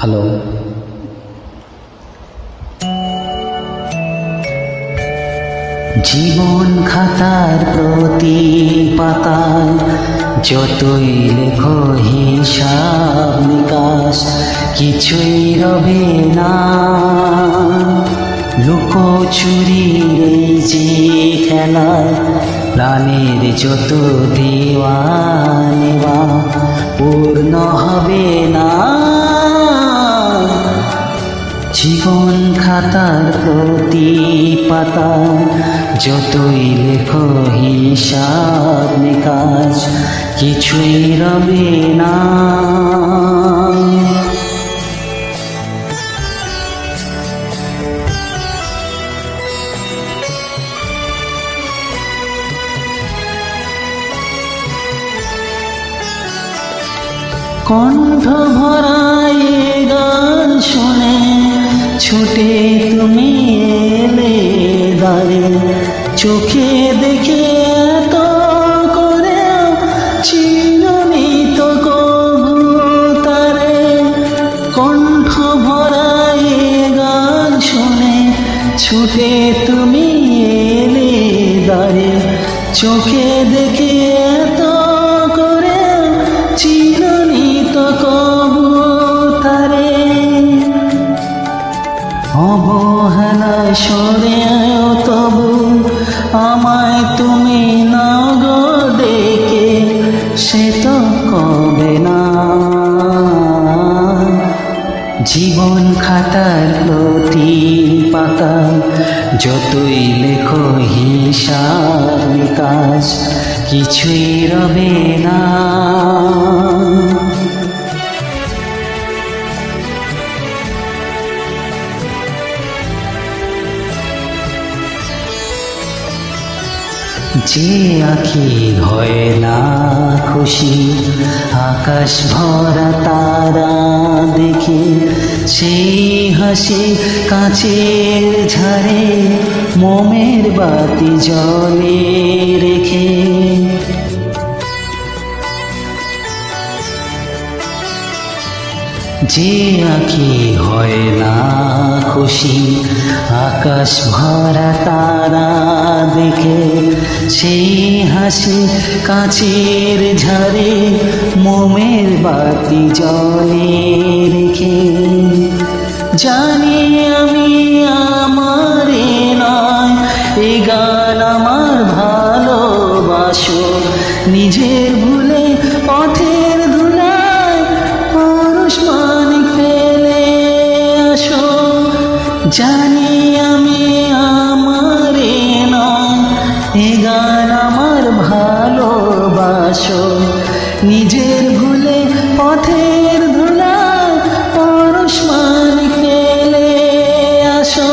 Hello জীবন খাতার প্রতি পাতায় যতই লেখো হিসাব নিকাশ, কিছুই রবে না। লুকোচুরির এই যে খেলায় প্রাণের যত দেওয়া নেওয়া পূর্ণ হবে না। জীবন খাতার প্রতি পাতা যতই লেখো হিসাব নিকাশ, কিছুই রবে না। কণ্ঠ ভরায় গান শুনে। ছুটে তুমি এলে দাঁড়ে চোখে দেখে এত করে চিরনি তো কবু তারে। কণ্ঠ ভরায় গান শুনে ছুটে তুমি এলে দাঁড়ে চোখে দেখে অবহেলায় সরে আয়ো তবু আমায় তুমি নগ ডেকে, সে তো কবে না। জীবন খাতার প্রতি পাতা, যতই লেখো হিসাব নিকাশ কিছুই রবে না। যে আখি হয় না খুশি, আকাশ ভরা তারা দেখি, সেই হাসি কাঁচের ঝাড়ে মোমের বাতি জলে রেখে। যে আঁকি হয় না খুশি, আকাশ ভরা তারা দেখে, সেই হাসি কাছের ঝাড়ে মোমের বাতি জলে রেখে। জানি আমি আমার নয়, এ গান আমার ভালোবাসো, নিজের জানি আমি আমার নয় এ গান আমার ভালোবাসো। নিজের ভুলে পথের ধুলায় পরশ মানিক ফেলে আসো।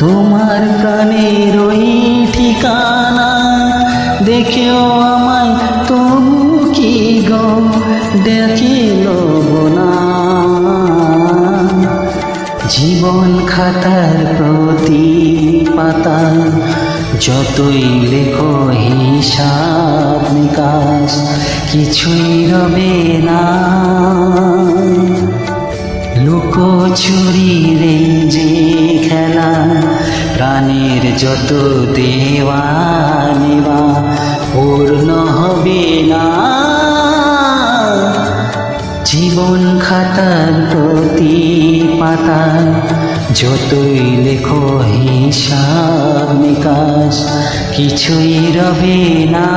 তোমার প্রাণের ওই ঠিকানা দেখেও আমায় তবু কি গো দেখিল না। খাতার প্রতি পাতা যতই লেখো হিসাব নিকাশ, কিছুই রবে না। লুকোচুরির এই যে খেলা, প্রাণের যত দেওয়া নেওয়া পূর্ণ হবে যতই লেখো হিসাব নিকাশ কিছুই রবে না